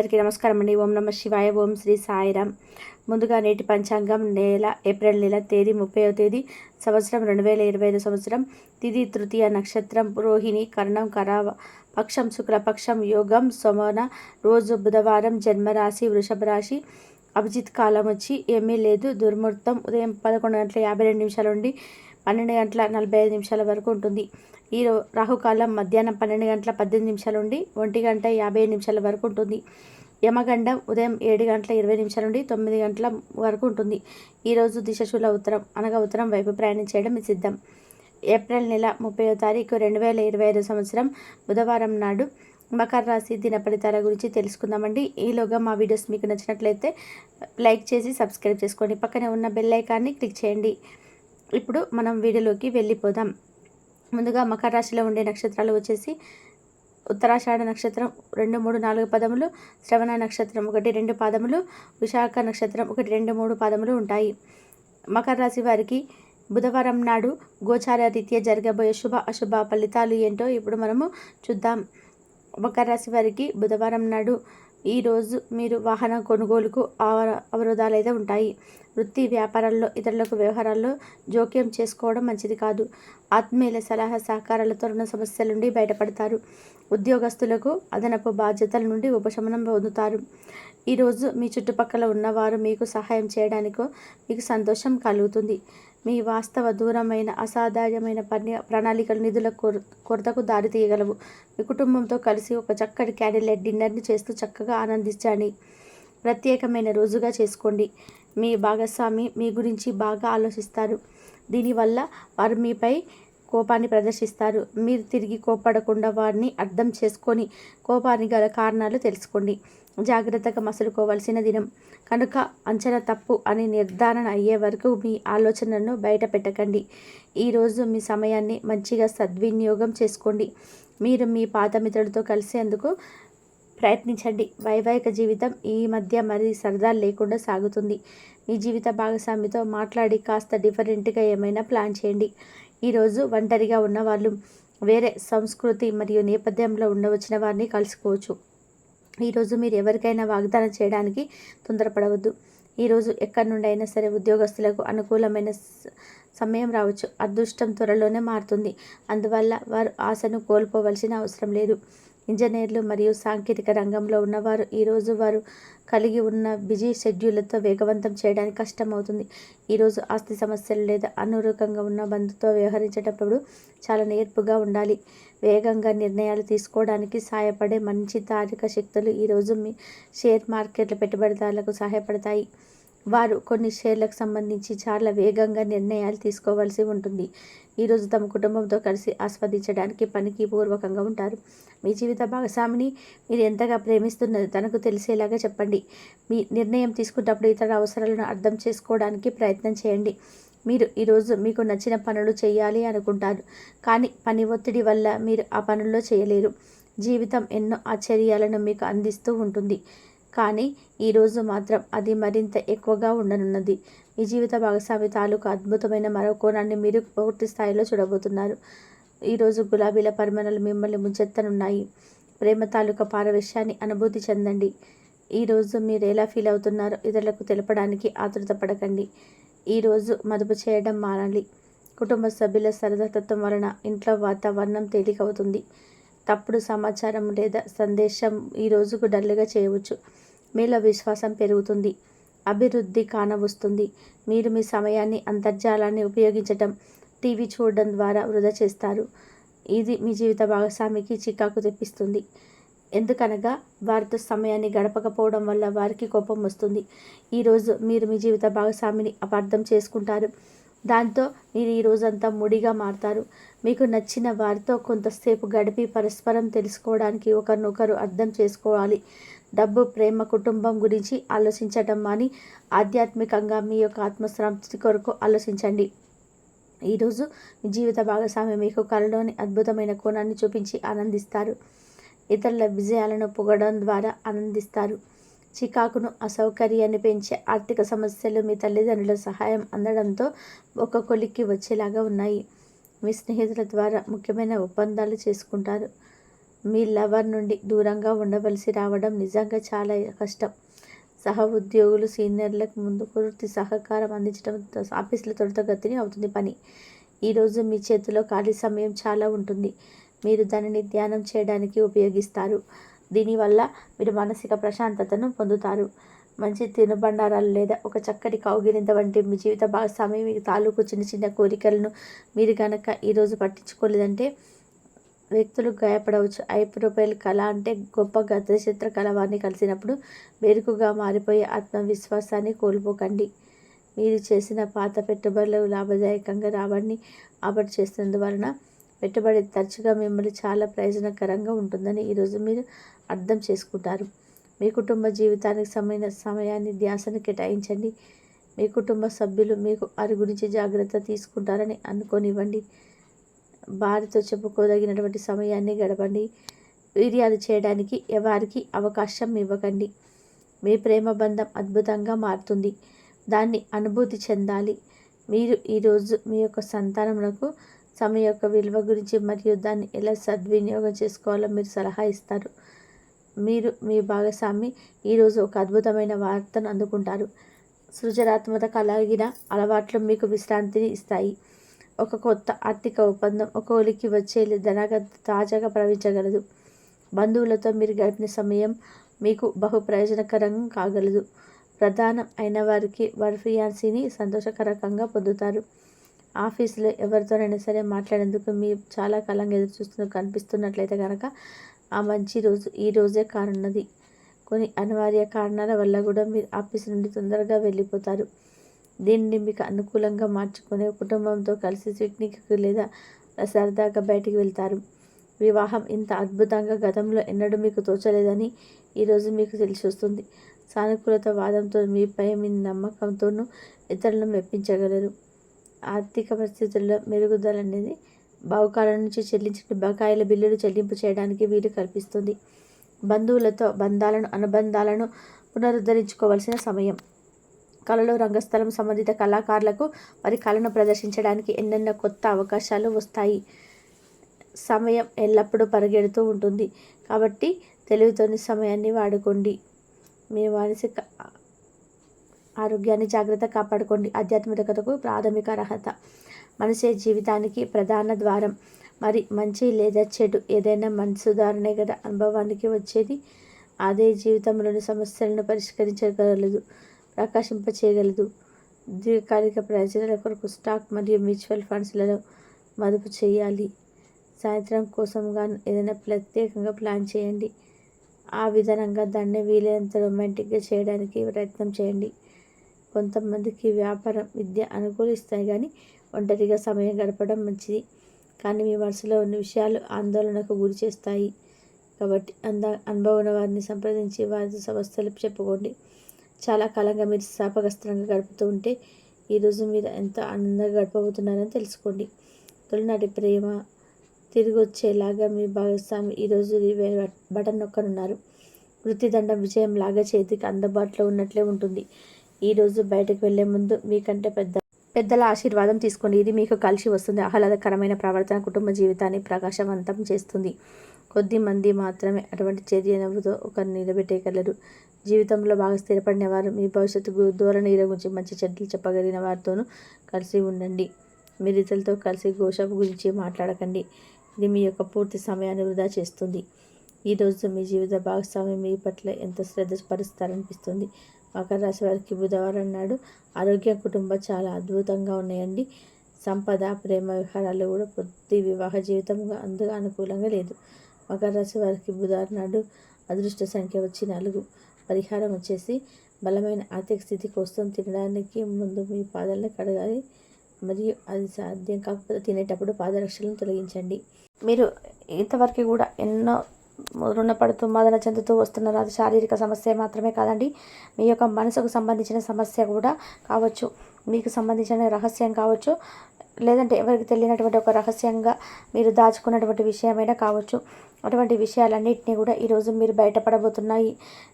అందరికీ నమస్కారం అండి. ఓం నమ శివాయ ఓం శ్రీ సాయిరామ్ ముందుగా నేటి పంచాంగం నెల ఏప్రిల్ నెల తేదీ ముప్పైవ తేదీ సంవత్సరం రెండు వేల ఇరవై ఐదు సంవత్సరం. తిది తృతీయ నక్షత్రం రోహిణి కర్ణం కరావ పక్షం శుక్లపక్షం యోగం సోమన రోజు బుధవారం జన్మరాశి వృషభ రాశి అభిజిత్ కాలం వచ్చి ఏమీ లేదు. దుర్ముహూర్తం ఉదయం పదకొండు గంటల యాభై రెండు నిమిషాల నుండి పన్నెండు గంటల నలభై ఐదు నిమిషాల వరకు ఉంటుంది. ఈ రాహుకాలం మధ్యాహ్నం పన్నెండు గంటల పద్దెనిమిది నిమిషాల నుండి ఒంటి గంట యాభై నిమిషాల వరకు ఉంటుంది. యమగండం ఉదయం ఏడు గంటల ఇరవై నిమిషాల నుండి తొమ్మిది గంటల వరకు ఉంటుంది. ఈరోజు దిశశూల ఉత్తరం అనగా ఉత్తరం వైపు ప్రయాణం చేయడం సిద్ధం. ఏప్రిల్ నెల ముప్పై తారీఖు రెండు వేల ఇరవై ఐదు సంవత్సరం బుధవారం నాడు మకర రాశి దిన ఫలితాల గురించి తెలుసుకుందామండి. ఈలోగా మా వీడియోస్ మీకు నచ్చినట్లయితే లైక్ చేసి సబ్స్క్రైబ్ చేసుకోండి పక్కనే ఉన్న బెల్ ఐకాన్ని క్లిక్ చేయండి. ఇప్పుడు మనం వీడియోలోకి వెళ్ళిపోదాం. ముందుగా మకర రాశిలో ఉండే నక్షత్రాలు వచ్చేసి ఉత్తరాషాఢ నక్షత్రం రెండు మూడు నాలుగు పదములు శ్రవణ నక్షత్రం ఒకటి రెండు పాదములు విశాఖ నక్షత్రం ఒకటి రెండు మూడు పాదములు ఉంటాయి. మకర రాశి వారికి బుధవారం నాడు గోచార రీత్యా జరగబోయే శుభ అశుభ ఫలితాలు ఏంటో ఇప్పుడు మనము చూద్దాం. మకర రాశి వారికి బుధవారం నాడు ఈరోజు మీరు వాహన కొనుగోలుకు అవరోధాలు అయితే ఉంటాయి. వృత్తి వ్యాపారాల్లో ఇతరులకు వ్యవహారాల్లో జోక్యం చేసుకోవడం మంచిది కాదు. ఆత్మీయుల సలహా సహకారాలతో రుణ సమస్యల నుండి బయటపడతారు. ఉద్యోగస్తులకు అదనపు బాధ్యతల నుండి ఉపశమనం పొందుతారు. ఈరోజు మీ చుట్టుపక్కల ఉన్నవారు మీకు సహాయం చేయడానికో మీకు సంతోషం కలుగుతుంది. మీ వాస్తవ దూరమైన అసాధారణమైన పని ప్రణాళికలు నిధుల కొరతకు దారి తీయగలవు. మీ కుటుంబంతో కలిసి ఒక చక్కటి క్యాండిల్ డిన్నర్ని చేస్తూ చక్కగా ఆనందించండి. ప్రత్యేకమైన రోజుగా చేసుకోండి. మీ భాగస్వామి మీ గురించి బాగా ఆలోచిస్తారు. దీనివల్ల వారు మీపై కోపాన్ని ప్రదర్శిస్తారు. మీరు తిరిగి కోపడకుండా వారిని అర్థం చేసుకొని కోపానికి గల కారణాలు తెలుసుకోండి. జాగ్రత్తగా మసులుకోవలసిన దినం. కనుక అంచనా తప్పు అని నిర్ధారణ అయ్యే వరకు మీ ఆలోచనలను బయట పెట్టకండి. ఈరోజు మీ సమయాన్ని మంచిగా సద్వినియోగం చేసుకోండి. మీరు మీ పాత మిత్రులతో కలిసేందుకు ప్రయత్నించండి. వైవాహిక జీవితం ఈ మధ్య మరి సరదా లేకుండా సాగుతుంది. మీ జీవిత భాగస్వామితో మాట్లాడి కాస్త డిఫరెంట్గా ఏమైనా ప్లాన్ చేయండి. ఈరోజు ఒంటరిగా ఉన్న వాళ్ళు వేరే సంస్కృతి మరియు నేపథ్యంలో ఉండవచ్చిన వారిని కలుసుకోవచ్చు. ఈరోజు మీరు ఎవరికైనా వాగ్దానం చేయడానికి తొందరపడవద్దు. ఈరోజు ఎక్కడి నుండి అయినా సరే ఉద్యోగస్తులకు అనుకూలమైన సమయం రావచ్చు. అదృష్టం త్వరలోనే మారుతుంది. అందువల్ల వారు ఆశను కోల్పోవలసిన అవసరం లేదు. ఇంజనీర్లు మరియు సాంకేతిక రంగంలో ఉన్నవారు ఈరోజు వారు కలిగి ఉన్న బిజీ షెడ్యూళ్ళతో వేగవంతం చేయడానికి కష్టమవుతుంది. ఈరోజు ఆస్తి సమస్యలు లేదా అనురూపంగా ఉన్న బంధుతో వ్యవహరించేటప్పుడు చాలా నేర్పుగా ఉండాలి. వేగంగా నిర్ణయాలు తీసుకోవడానికి సహాయపడే మంచి తారిక శక్తులు ఈరోజు మీ షేర్ మార్కెట్ల పెట్టుబడిదారులకు సహాయపడతాయి. వారు కొన్ని షేర్లకు సంబంధించి చాలా వేగంగా నిర్ణయాలు తీసుకోవాల్సి ఉంటుంది. ఈరోజు తమ కుటుంబంతో కలిసి ఆస్వాదించడానికి పనికి పూర్వకంగా ఉంటారు. మీ జీవిత భాగస్వామిని మీరు ఎంతగా ప్రేమిస్తున్నది తనకు తెలిసేలాగా చెప్పండి. మీ నిర్ణయం తీసుకున్నప్పుడు ఇతర అవసరాలను అర్థం చేసుకోవడానికి ప్రయత్నం చేయండి. మీరు ఈరోజు మీకు నచ్చిన పనులు చేయాలి అనుకుంటారు. కానీ పని ఒత్తిడి వల్ల మీరు ఆ పనుల్లో చేయలేరు. జీవితం ఎన్నో ఆశ్చర్యాలను మీకు అందిస్తూ ఉంటుంది. కానీ ఈరోజు మాత్రం అది మరింత ఎక్కువగా ఉండనున్నది. మీ జీవిత భాగస్వామి తాలూకు అద్భుతమైన మరో కోణాన్ని మీరు పూర్తి స్థాయిలో చూడబోతున్నారు. ఈరోజు గులాబీల పరిమాణాలు మిమ్మల్ని ముంచెత్తనున్నాయి. ప్రేమ తాలూకా పారవేశ్యాన్ని అనుభూతి చెందండి. ఈరోజు మీరు ఎలా ఫీల్ అవుతున్నారో ఇతరులకు తెలపడానికి ఆతృత పడకండి. ఈరోజు మదుపు చేయడం మానాలి కుటుంబ సభ్యుల సరదాతత్వం వలన ఇంట్లో వాతావరణం తేలికవుతుంది. తప్పుడు సమాచారం లేదా సందేశం ఈ రోజుకు డల్గా చేయవచ్చు. మీలో విశ్వాసం పెరుగుతుంది. అభివృద్ధి కానవస్తుంది. మీరు మీ సమయాన్ని అంతర్జాలాన్ని ఉపయోగించటం టీవీ చూడడం ద్వారా వృధా చేస్తారు. ఇది మీ జీవిత భాగస్వామికి చికాకు తెప్పిస్తుంది. ఎందుకనగా వారితో సమయాన్ని గడపకపోవడం వల్ల వారికి కోపం వస్తుంది. ఈరోజు మీరు మీ జీవిత భాగస్వామిని అపార్థం చేసుకుంటారు. దాంతో మీరు ఈ రోజంతా ముడిగా మారుతారు. మీకు నచ్చిన వారితో కొంతసేపు గడిపి పరస్పరం తెలుసుకోవడానికి ఒకరినొకరు అర్థం చేసుకోవాలి. డబ్బు ప్రేమ కుటుంబం గురించి ఆలోచించటం అని ఆధ్యాత్మికంగా మీ యొక్క ఆత్మశ్రాంతి కొరకు ఆలోచించండి. ఈరోజు మీ జీవిత భాగస్వామి మీకు కళలోని అద్భుతమైన కోణాన్ని చూపించి ఆనందిస్తారు. ఇతరుల విజయాలను పొగడం ద్వారా ఆనందిస్తారు. చికాకును అసౌకర్యాన్ని పెంచే ఆర్థిక సమస్యలు మీ తల్లిదండ్రుల సహాయం అందడంతో ఒక కొలిక్కి వచ్చేలాగా ఉన్నాయి. మీ స్నేహితుల ద్వారా ముఖ్యమైన ఒప్పందాలు చేసుకుంటారు. మీ లవర్ నుండి దూరంగా ఉండవలసి రావడం నిజంగా చాలా కష్టం. సహ ఉద్యోగులు సీనియర్లకు ముందు పూర్తి సహకారం అందించడం ఆఫీసుల త్వరితగతిని అవుతుంది పని. ఈరోజు మీ చేతిలో ఖాళీ సమయం చాలా ఉంటుంది. మీరు దానిని ధ్యానం చేయడానికి ఉపయోగిస్తారు. దీనివల్ల మీరు మానసిక ప్రశాంతతను పొందుతారు. మంచి తినుబండారాలు లేదా ఒక చక్కటి కౌగిలింత వంటి మీ జీవిత భాగస్వామి మీ తాలూకు చిన్న చిన్న కోరికలను మీరు కనుక ఈరోజు పట్టించుకోలేదంటే వ్యక్తులు గాయపడవచ్చు. ఐప్రోపైల్ కళ అంటే గొప్ప గతచిత్ర కళ వారిని కలిసినప్పుడు మెరుకుగా మారిపోయే ఆత్మవిశ్వాసాన్ని కోల్పోకండి. మీరు చేసిన పాత పెట్టుబడులు లాభదాయకంగా రాబడిని ఆపట్ చేస్తున్నందువలన పెట్టుబడి తరచుగా మిమ్మల్ని చాలా ప్రయోజనకరంగా ఉంటుందని ఈరోజు మీరు అర్థం చేసుకుంటారు. మీ కుటుంబ జీవితానికి సమైన సమయాన్ని ధ్యాసను కేటాయించండి. మీ కుటుంబ సభ్యులు మీకు వారి గురించి జాగ్రత్త తీసుకుంటారని అనుకోనివ్వండి. వారితో చెప్పుకోదగినటువంటి సమయాన్ని గడపండి. వీర్యాలు చేయడానికి ఎవరికి అవకాశం ఇవ్వకండి. మీ ప్రేమ బంధం అద్భుతంగా మారుతుంది. దాన్ని అనుభూతి చెందాలి. మీరు ఈరోజు మీ యొక్క సంతానములకు సమయం యొక్క విలువ గురించి మరియు దాన్ని ఎలా సద్వినియోగం చేసుకోవాలో మీరు సలహా ఇస్తారు. మీరు మీ భాగస్వామి ఈరోజు ఒక అద్భుతమైన వార్తను అందుకుంటారు. సృజనాత్మక కలిగిన అలవాట్లు మీకు విశ్రాంతిని ఇస్తాయి. ఒక కొత్త ఆర్థిక ఒప్పందం ఒక ఒలికి వచ్చే ధనగత తాజాగా ప్రవహించగలదు. బంధువులతో మీరు గడిపిన సమయం మీకు బహు ప్రయోజనకరం కాగలదు. ప్రధానం అయిన వారికి వారి ఫియాన్సీని సంతోషకరంగా పొందుతారు. ఆఫీసులో ఎవరితోనైనా సరే మాట్లాడేందుకు మీ చాలా కాలంగా ఎదురు చూస్తున్న కనిపిస్తున్నట్లయితే కనుక ఆ మంచి రోజు ఈ రోజే కానున్నది కొన్ని అనివార్య కారణాల వల్ల కూడా మీరు ఆఫీస్ నుండి తొందరగా వెళ్ళిపోతారు. దీనిని మీకు అనుకూలంగా మార్చుకునే కుటుంబంతో కలిసి పిక్నిక్కి లేదా సరదాగా బయటికి వెళ్తారు. వివాహం ఇంత అద్భుతంగా గతంలో ఎన్నడూ మీకు తోచలేదని ఈరోజు మీకు తెలిసి వస్తుంది సానుకూలత వాదంతో మీపై మీ నమ్మకంతోనూ ఇతరులను మెప్పించగలరు. ఆర్థిక పరిస్థితుల్లో మెరుగుదల అనేది బహుకాలం నుంచి చెల్లించిన బకాయిల బిల్లులు చెల్లింపు చేయడానికి వీలు కల్పిస్తుంది. బంధువులతో బంధాలను అనుబంధాలను పునరుద్ధరించుకోవాల్సిన సమయం. కళలో రంగస్థలం సంబంధిత కళాకారులకు వారి కళను ప్రదర్శించడానికి ఎన్నెన్నో కొత్త అవకాశాలు వస్తాయి. సమయం ఎల్లప్పుడూ పరిగెడుతూ ఉంటుంది. కాబట్టి తెలివితోని సమయాన్ని వాడుకోండి. మీ మానసిక ఆరోగ్యాన్ని జాగ్రత్త కాపాడుకోండి. ఆధ్యాత్మికతకు ప్రాథమిక అర్హత. మనసే జీవితానికి ప్రధాన ద్వారం. మరి మంచి లేదా చెడు ఏదైనా మనసు సుధారణే కదా. అనుభవానికి వచ్చేది అదే జీవితంలోని సమస్యలను పరిష్కరించగలదు ప్రకాశింప చేయగలదు దీర్ఘకాలిక ప్రయోజనాల కొరకు స్టాక్ మరియు మ్యూచువల్ ఫండ్స్లలో మదుపు చేయాలి. సాయంత్రం కోసం కానీ ఏదైనా ప్రత్యేకంగా ప్లాన్ చేయండి. ఆ విధానంగా దాన్ని వీలైనంత రొమాంటిక్గా చేయడానికి ప్రయత్నం చేయండి. కొంతమందికి వ్యాపారం విద్య అనుకూలిస్తాయి కానీ ఒంటరిగా సమయం గడపడం మంచిది. కానీ మీ మనసులో ఉన్న విషయాలు ఆందోళనకు గురి చేస్తాయి. కాబట్టి అంద అనుభవం ఉన్న వారిని సంప్రదించి వారి సమస్యలు చెప్పుకోండి. చాలా కాలంగా మీరు శాపగ్రస్తంగా గడుపుతూ ఉంటే ఈరోజు మీరు ఎంత ఆనందంగా గడపబోతున్నారని తెలుసుకోండి. తొలినాటి ప్రేమ తిరిగి వచ్చేలాగా మీ భాగస్వామి ఈరోజు బటన్ నొక్కనున్నారు. వృత్తిదండం విజయం లాగా చేతికి అందుబాటులో ఉన్నట్లే ఉంటుంది. ఈరోజు బయటకు వెళ్ళే ముందు మీకంటే పెద్ద పెద్దల ఆశీర్వాదం తీసుకోండి. ఇది మీకు కలిసి వస్తుంది. ఆహ్లాదకరమైన ప్రవర్తన కుటుంబ జీవితాన్ని ప్రకాశవంతం చేస్తుంది. కొద్ది మంది మాత్రమే అటువంటి చర్య నవ్వుతో ఒకరిని నిలబెట్టేయగలరు. జీవితంలో బాగా స్థిరపడిన వారు మీ భవిష్యత్తు ధోరణి గురించి మంచి చెడ్డలు చెప్పగలిగిన వారితోనూ కలిసి ఉండండి. మీరు ఇతరులతో కలిసి గోషపు గురించి మాట్లాడకండి. ఇది మీ యొక్క పూర్తి సమయాన్ని వృధా చేస్తుంది. ఈరోజు మీ జీవిత భాగస్వామి మీ పట్ల ఎంత శ్రద్ధ పరుస్తారనిపిస్తుంది? మకర రాశి వారికి బుధవారం నాడు ఆరోగ్య కుటుంబం చాలా అద్భుతంగా ఉన్నాయండి. సంపద ప్రేమ వ్యవహారాలు కూడా కొద్ది వివాహ జీవితంగా అందుగా అనుకూలంగా లేదు. మకర రాశి వారికి బుధవారం నాడు అదృష్ట సంఖ్య వచ్చి నాలుగు. పరిహారం వచ్చేసి బలమైన ఆర్థిక స్థితి కోసం తినడానికి ముందు మీ పాదాలను కడగాలి. మరియు అది సాధ్యం కాకపోతే తినేటప్పుడు పాదరక్షలను తొలగించండి. మీరు ఇంతవరకు కూడా ఎన్నో రుణపడుతూ మదన చెందుతూ వస్తున్నారు. అది శారీరక సమస్య మాత్రమే కాదండి. మీ యొక్క మనసుకు సంబంధించిన సమస్య కూడా కావచ్చు. మీకు సంబంధించిన రహస్యం కావచ్చు. లేదంటే ఎవరికి తెలియనటువంటి ఒక రహస్యంగా మీరు దాచుకున్నటువంటి విషయమైనా కావచ్చు. అటువంటి విషయాలన్నింటినీ కూడా ఈరోజు మీరు బయటపడబోతున్నాయి.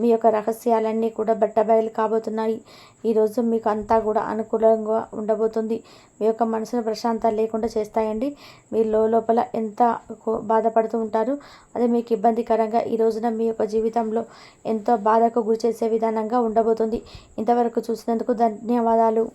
మీ యొక్క రహస్యాలన్నీ కూడా బట్టబయలు కాబోతున్నాయి. ఈరోజు మీకు అంతా కూడా అనుకూలంగా ఉండబోతుంది. మీ యొక్క మనసును ప్రశాంతత లేకుండా చేస్తాయండి. మీరు లోపల ఎంత బాధపడుతూ ఉంటారు అది మీకు ఇబ్బందికరంగా ఈ రోజున మీ యొక్క జీవితంలో ఎంతో బాధకు గురి చేసే విధానంగా ఉండబోతుంది. ఇంతవరకు చూసినందుకు ధన్యవాదాలు.